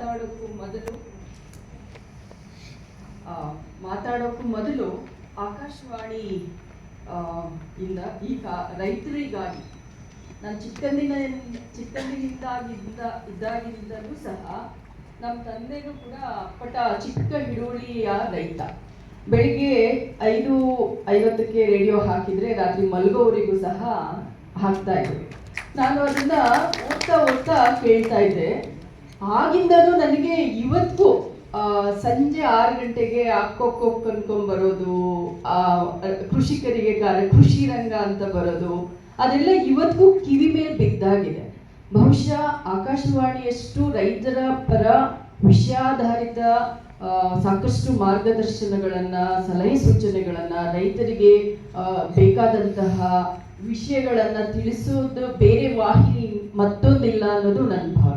ಮಾತಾಡೋಕ್ಕೂ ಮೊದಲು ಮಾತಾಡೋಕ್ಕೂ ಮೊದಲು ಆಕಾಶವಾಣಿ ಇಂದ ಈ ಕಾ ರೈತರಿಗಾಗಿ, ನಾನು ಚಿಕ್ಕಂದಿನ ಚಿಕ್ಕಂದಿನಿಂದಾಗಿದ್ದ ಇದ್ದಾಗಿಂದಲೂ ಸಹ ನಮ್ಮ ತಂದೆಗೂ ಕೂಡ ಅಪ್ಪಟ ಚಿಕ್ಕ ಹಿಡುವಳಿಯ ರೈತ. ಬೆಳಿಗ್ಗೆ ಐದು ಐವತ್ತಕ್ಕೆ ರೇಡಿಯೋ ಹಾಕಿದ್ರೆ ರಾತ್ರಿ ಮಲಗೋವರಿಗೂ ಸಹ ಹಾಕ್ತಾ ಇದ್ದೆ ನಾನು ಅದನ್ನ ಓದ್ತಾ ಓದ್ತಾ ಕೇಳ್ತಾ ಇದ್ದೆ. ಆಗಿಂದನೂ ನನಗೆ ಇವತ್ತು ಸಂಜೆ ಆರು ಗಂಟೆಗೆ ಅಕ್ಕೊಕ್ಕೊಕ್ ಬರೋದು, ಆ, ಕೃಷಿಕರಿಗೆ ಕೃಷಿ ರಂಗ ಅಂತ ಬರೋದು, ಅದೆಲ್ಲ ಇವತ್ತಿಗೂ ಕಿವಿ ಮೇಲೆ ಬಿದ್ದಾಗಿದೆ. ಬಹುಶಃ ಆಕಾಶವಾಣಿಯಷ್ಟು ರೈತರ ಪರ ವಿಷಯಾಧಾರಿತ ಸಾಕಷ್ಟು ಮಾರ್ಗದರ್ಶನಗಳನ್ನ, ಸಲಹೆ ಸೂಚನೆಗಳನ್ನ, ರೈತರಿಗೆ ಬೇಕಾದಂತಹ ವಿಷಯಗಳನ್ನ ತಿಳಿಸೋದು ಬೇರೆ ವಾಹಿನಿ ಮತ್ತೊಂದಿಲ್ಲ ಅನ್ನೋದು ನನ್ನ ಭಾವನೆ.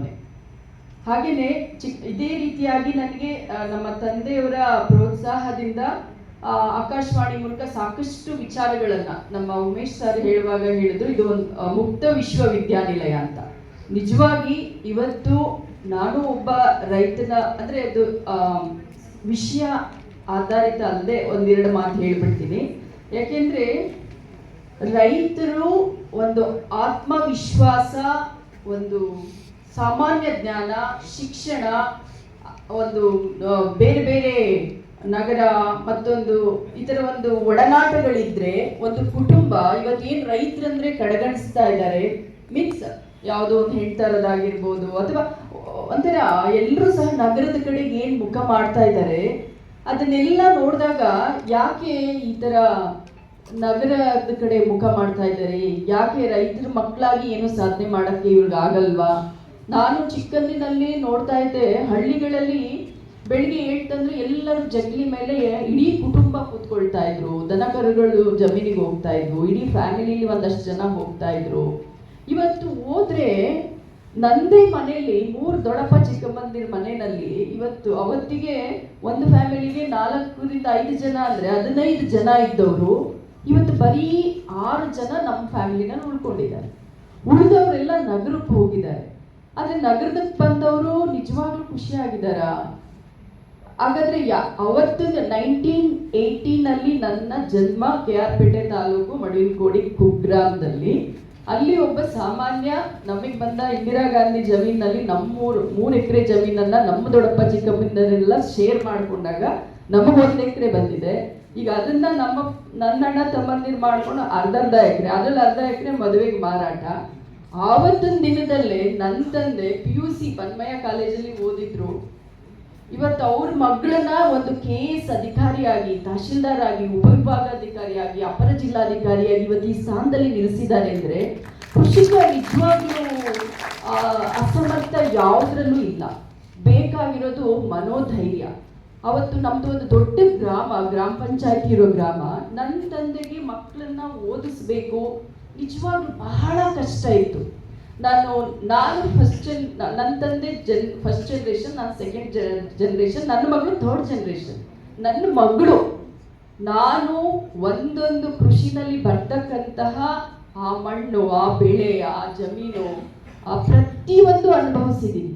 ಹಾಗೇನೆ ಚಿಕ್ ಇದೇ ರೀತಿಯಾಗಿ ನನಗೆ ನಮ್ಮ ತಂದೆಯವರ ಪ್ರೋತ್ಸಾಹದಿಂದ ಆಕಾಶವಾಣಿ ಮೂಲಕ ಸಾಕಷ್ಟು ವಿಚಾರಗಳನ್ನ ನಮ್ಮ ಉಮೇಶ್ ಸರ್ ಹೇಳುವಾಗ ಹೇಳಿದ್ರು. ಇದು ಒಂದು ಮುಕ್ತ ವಿಶ್ವವಿದ್ಯಾನಿಲಯ ಅಂತ. ನಿಜವಾಗಿ ಇವತ್ತು ನಾನು ಒಬ್ಬ ರೈತನ, ಅಂದ್ರೆ ಅದು ವಿಷಯ ಆಧಾರಿತ ಅಲ್ಲದೆ ಒಂದೆರಡು ಮಾತು ಹೇಳ್ಬಿಡ್ತೀನಿ. ಯಾಕೆಂದ್ರೆ ರೈತರು ಒಂದು ಆತ್ಮವಿಶ್ವಾಸ, ಒಂದು ಸಾಮಾನ್ಯ ಜ್ಞಾನ, ಶಿಕ್ಷಣ, ಒಂದು ಬೇರೆ ಬೇರೆ ನಗರ ಮತ್ತೊಂದು ಥರ ಒಂದು ಒಡನಾಟಗಳಿದ್ರೆ, ಒಂದು ಕುಟುಂಬ ಇವತ್ತೇನು ರೈತರಂದ್ರೆ ಕಡೆಗಣಿಸ್ತಾ ಇದ್ದಾರೆ. ಮೀನ್ಸ್ ಯಾವುದೋ ಒಂದು ಹೆಣ್ತಾರದಾಗಿರ್ಬೋದು ಅಥವಾ ಒಂಥರ ಎಲ್ಲರೂ ಸಹ ನಗರದ ಕಡೆಗೆ ಏನು ಮುಖ ಮಾಡ್ತಾ ಇದ್ದಾರೆ, ಅದನ್ನೆಲ್ಲ ನೋಡಿದಾಗ ಯಾಕೆ ಈ ಥರ ನಗರದ ಕಡೆ ಮುಖ ಮಾಡ್ತಾ ಇದ್ದಾರೆ? ಯಾಕೆ ರೈತರ ಮಕ್ಕಳಾಗಿ ಏನು ಸಾಧನೆ ಮಾಡಕ್ಕೆ ಇವ್ರಿಗೆ ಆಗಲ್ವಾ? ನಾನು ಚಿಕ್ಕಂದಿನಲ್ಲಿ ನೋಡ್ತಾ ಇದ್ದೆ, ಹಳ್ಳಿಗಳಲ್ಲಿ ಬೆಳಿಗ್ಗೆ ಹೇಳ್ತಂದ್ರೆ ಎಲ್ಲರೂ ಜಗ್ಲಿ ಮೇಲೆ ಇಡೀ ಕುಟುಂಬ ಕೂತ್ಕೊಳ್ತಾ ಇದ್ರು. ದನ ಕರುಗಳು ಜಮೀನಿಗೆ ಹೋಗ್ತಾ ಇದ್ರು, ಇಡೀ ಫ್ಯಾಮಿಲಿಲಿ ಒಂದಷ್ಟು ಜನ ಹೋಗ್ತಾ ಇದ್ರು. ಇವತ್ತು ಹೋದ್ರೆ ನಂದೇ ಮನೆಯಲ್ಲಿ, ಮೂರು ದೊಡಪ್ಪ ಚಿಕ್ಕಮ್ಮಂದಿರ ಮನೆಯಲ್ಲಿ ಇವತ್ತು ಅವತ್ತಿಗೆ ಒಂದು ಫ್ಯಾಮಿಲಿಗೆ ನಾಲ್ಕರಿಂದ ಐದು ಜನ ಅಂದ್ರೆ ಹದಿನೈದು ಜನ ಇದ್ದವರು. ಇವತ್ತು ಬರೀ ಆರು ಜನ ನಮ್ಮ ಫ್ಯಾಮಿಲಿನ ಉಳ್ಕೊಂಡಿದ್ದಾರೆ ಉಳಿದವರೆಲ್ಲ ನಗರಕ್ಕೆ ಹೋಗಿದ್ದಾರೆ. ಆದ್ರೆ ನಗರದ ಬಂದವರು ನಿಜವಾಗ್ಲೂ ಖುಷಿಯಾಗಿದ್ದಾರಾ? ಹಾಗಾದ್ರೆ ಯಾ, ಅವತ್ತು ನೈನ್ಟೀನ್ ಏಯ್ಟೀನಲ್ಲಿ ನನ್ನ ಜನ್ಮ ಕೆ ಆರ್ ಪೇಟೆ ತಾಲೂಕು ಮಡಿನಕೋಡಿ ಕುಗ್ರಾಮದಲ್ಲಿ. ಅಲ್ಲಿ ಒಬ್ಬ ಸಾಮಾನ್ಯ ನಮಗೆ ಬಂದ ಇಂದಿರಾ ಗಾಂಧಿ ಜಮೀನಲ್ಲಿ ನಮ್ಮೂರು, ಮೂರು ಎಕರೆ ಜಮೀನನ್ನ ನಮ್ಮ ದೊಡ್ಡಪ್ಪ ಚಿಕ್ಕಮ್ಮನೆಲ್ಲ ಶೇರ್ ಮಾಡ್ಕೊಂಡಾಗ ಒಂದು ಎಕರೆ ಬಂದಿದೆ. ಈಗ ಅದನ್ನ ನಮ್ಮ ನನ್ನ ಅಣ್ಣ ತಮ್ಮಂದಿರು ಮಾಡ್ಕೊಂಡು ಅರ್ಧ ಅರ್ಧ ಎಕರೆ, ಅದ್ರಲ್ಲಿ ಅರ್ಧ ಎಕರೆ ಮದುವೆಗೆ ಮಾರಾಟ. ಆವತ್ತಿನ ದಿನದಲ್ಲೇ ನನ್ನ ತಂದೆ ಪಿ ಯು ಸಿ ಪನ್ಮಯ ಕಾಲೇಜಲ್ಲಿ ಓದಿದ್ರು. ಇವತ್ತು ಅವ್ರ ಮಗಳನ್ನ ಒಂದು ಕೆ ಎಸ್ ಅಧಿಕಾರಿಯಾಗಿ ತಹಶೀಲ್ದಾರ್ ಆಗಿ ಉಪವಿಭಾಗಾಧಿಕಾರಿಯಾಗಿ, ಅಪರ ಜಿಲ್ಲಾಧಿಕಾರಿಯಾಗಿ ಇವತ್ತು ಈ ಸ್ಥಾನದಲ್ಲಿ ನಿಲ್ಲಿಸಿದ್ದಾರೆ ಅಂದ್ರೆ ಕೃಷಿಕ ನಿಜವಾಗ್ಲೂ ಅಸಮರ್ಥ ಯಾವುದ್ರಲ್ಲೂ ಇಲ್ಲ. ಬೇಕಾಗಿರೋದು ಮನೋಧೈರ್ಯ. ಅವತ್ತು ನಮ್ದು ಒಂದು ದೊಡ್ಡ ಗ್ರಾಮ ಗ್ರಾಮ ಪಂಚಾಯತಿ ಇರೋ ಗ್ರಾಮ ನನ್ನ ತಂದೆಗೆ ಮಕ್ಕಳನ್ನ ಓದಿಸ್ಬೇಕು. ನಿಜವಾಗ್ಲೂ ಬಹಳ ಕಷ್ಟ ಇತ್ತು. ನಾನು ನಾನು ಫಸ್ಟ್ ಜನ್ ನನ್ನ ತಂದೆ ಜನ್ ಫಸ್ಟ್ ಜನ್ರೇಷನ್ ನಾನು ಸೆಕೆಂಡ್ ಜನ್ರೇಷನ್ ನನ್ನ ಮಗಳು ಥರ್ಡ್ ಜನ್ರೇಷನ್ ನನ್ನ ಮಗಳು, ನಾನು ಒಂದೊಂದು ಕೃಷಿನಲ್ಲಿ ಬರ್ತಕ್ಕಂತಹ ಆ ಮಣ್ಣು, ಆ ಬೆಳೆ, ಆ ಜಮೀನು, ಆ ಪ್ರತಿಯೊಂದು ಅನುಭವಿಸಿದ್ದೀನಿ.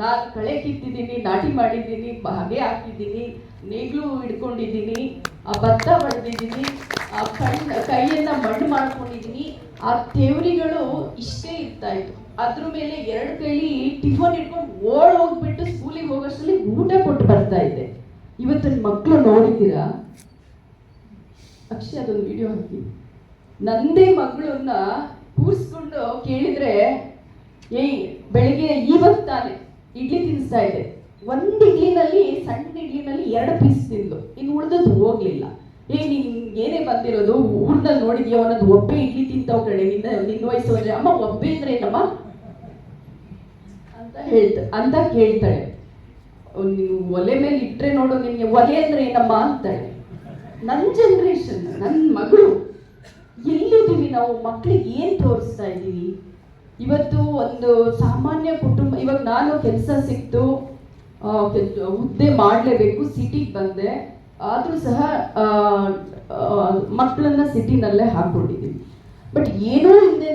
ನಾನು ಕಳೆ ಕಿತ್ತಿದ್ದೀನಿ, ನಾಟಿ ಮಾಡಿದ್ದೀನಿ ಹಾಗೆ ಹಾಕಿದ್ದೀನಿ, ನೇಗ್ಲು ಹಿಡ್ಕೊಂಡಿದ್ದೀನಿ, ಆ ಭತ್ತ ಬಡ್ದಿದ್ದೀನಿ ಆ ಕಣ್ಣ ಕೈಯನ್ನ ಮಣ್ಣು ಮಾಡ್ಕೊಂಡಿದ್ದೀನಿ ಆ ತೇವರಿಗಳು ಇಷ್ಟೇ ಇರ್ತಾ ಇತ್ತು ಅದ್ರ ಮೇಲೆ ಎರಡು ಕೈಲಿ ಟಿಫನ್ ಇಟ್ಕೊಂಡು ಓಡ್ ಹೋಗ್ಬಿಟ್ಟು ಸ್ಕೂಲಿಗೆ ಹೋಗೋಷ್ಟರಲ್ಲಿ ಊಟ ಕೊಟ್ಟು ಬರ್ತಾ ಇದ್ದೆ. ಇವತ್ತಿನ ಮಕ್ಕಳು ನೋಡಿದ್ದೀರಾ? ಅಕ್ಷಿ ಅದೊಂದು ವಿಡಿಯೋ ಹಾಕಿ. ನಂದೇ ಮಗಳನ್ನ ಕೂರಿಸ್ಕೊಂಡು ಕೇಳಿದ್ರೆ, ಏಯ್, ಬೆಳಿಗ್ಗೆ ಇವತ್ತು ತಾನೆ ಇಡ್ಲಿ ತಿನ್ನಿಸ್ತಾ ಇದೆ ಒಂದು ಇಡ್ಲಿನಲ್ಲಿ, ಸಣ್ಣ ಇಡ್ಲಿನಲ್ಲಿ ಎರಡು ಪೀಸ್ ತಿಂದು ಇನ್ನು ಉಳಿದದ್ದು ಹೋಗ್ಲಿಲ್ಲ. ಏ ನೀನ್ ಏನೇ ಬಂದಿರೋದು, ಊರ್ನಲ್ಲಿ ನೋಡಿದ್ಯೋ ಅನ್ನೋದು ಒಬ್ಬೆ ಇಡ್ಲಿ ತಿಂತಾವ್ ಕಡೆ ನಿನ್ನ ನಿನ್ನ ವಯಸ್ಸು ಅಂದ್ರೆ. ಅಮ್ಮ, ಒಬ್ಬೆ ಅಂದ್ರೆ ಏನಮ್ಮ? ಅಂತ ಹೇಳ್ತ, ಅಂತ ಕೇಳ್ತಾಳೆ. ನೀವು ಒಲೆ ಮೇಲೆ ಇಟ್ರೆ ನೋಡು ನಿನ್ಗೆ ಒಲೆ ಅಂದ್ರೆ ಏನಮ್ಮ ಅಂತಾಳೆ. ನನ್ನ ಜನ್ರೇಷನ್ ನನ್ನ ಮಗಳು. ಎಲ್ಲಿದ್ದೀವಿ ನಾವು? ಮಕ್ಕಳಿಗೆ ಏನು ತೋರಿಸ್ತಾ ಇದ್ದೀವಿ? ಇವತ್ತು ಒಂದು ಸಾಮಾನ್ಯ ಕುಟುಂಬ, ಇವಾಗ ನಾನು ಕೆಲಸ ಸಿಕ್ತು ಹುದ್ದೆ ಮಾಡಲೇಬೇಕು ಸಿಟಿಗೆ ಬಂದೆ. ಆದರೂ ಸಹ ಮಕ್ಕಳನ್ನ ಸಿಟಿನಲ್ಲೇ ಹಾಕೊಂಡಿದ್ದೀವಿ ಬಟ್ ಏನೂ ಹಿಂದೆ